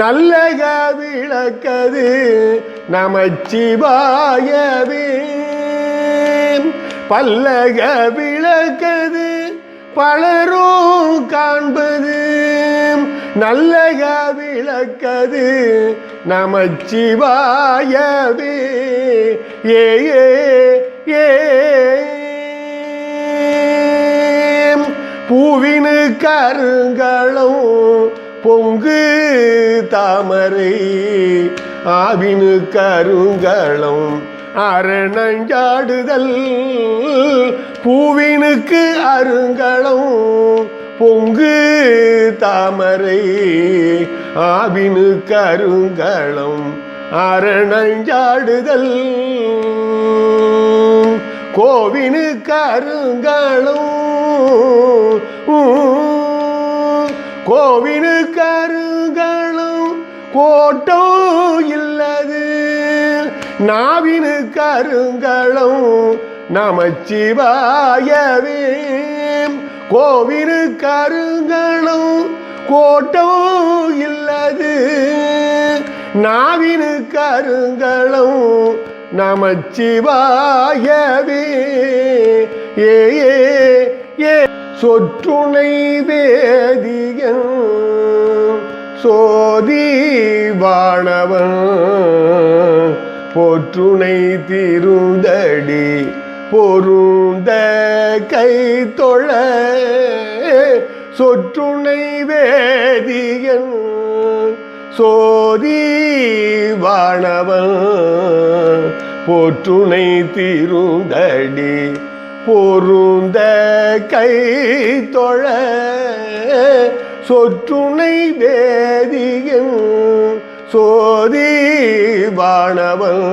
நல்லக விளக்கது நமச்சிவாயவே. பல்லக விளக்கது பலரும் காண்பது நல்லக விளக்கது நமச்சிவாயவே. ஏ ஏ பூவினு கருங்கள் தாமரை ஆவினு கருங்களும் அரணஞ்சாடுதல் பூவினுக்கு அருங்களம் பொங்கு தாமரை ஆவினு கருங்களம் அரணஞ்சாடுதல் கோவினு கருங்களும் கோவினு கருங்களும் கோட்டோ இல்லது. நாவினு கருங்களும் நமச்சிவாயவே. கோவினு கருங்களும் கோட்டோ இல்லது. நாவினு கருங்களும் நமச்சிவாயவே. ஏ ஏ சொற்றுணை வேதியன் சோ ஜோதி வாணவன் போற்றுனை திருந்தடி பொருந்த கை தொழ சொற்றுனை வேதியன் சோதி வாணவன் போற்றுனை திருந்தடி பொருந்த கை தொழ சொற்றுணை வேதியன் சோதி வாணவன்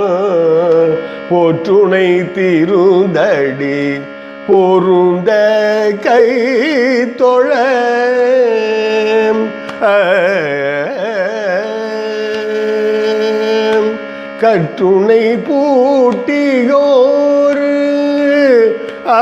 போற்றுணை திருந்தடி பொருந்த கை தொழ. கற்றுணை பூட்டியோர். ஆ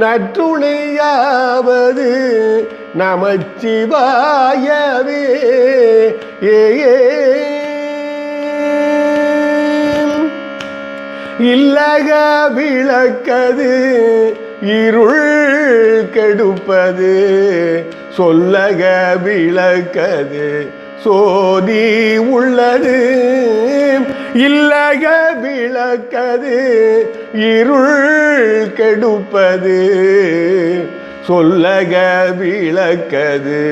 நற்றுணையாவது நமச்சிவாயவே. ஏ இல்லக விளக்கது இருள் கெடுப்பது சொல்லக விளக்கது சோதி உள்ளது. இல்லக விளக்கது இருள் கெடுப்பது சொல்லக விளக்கது.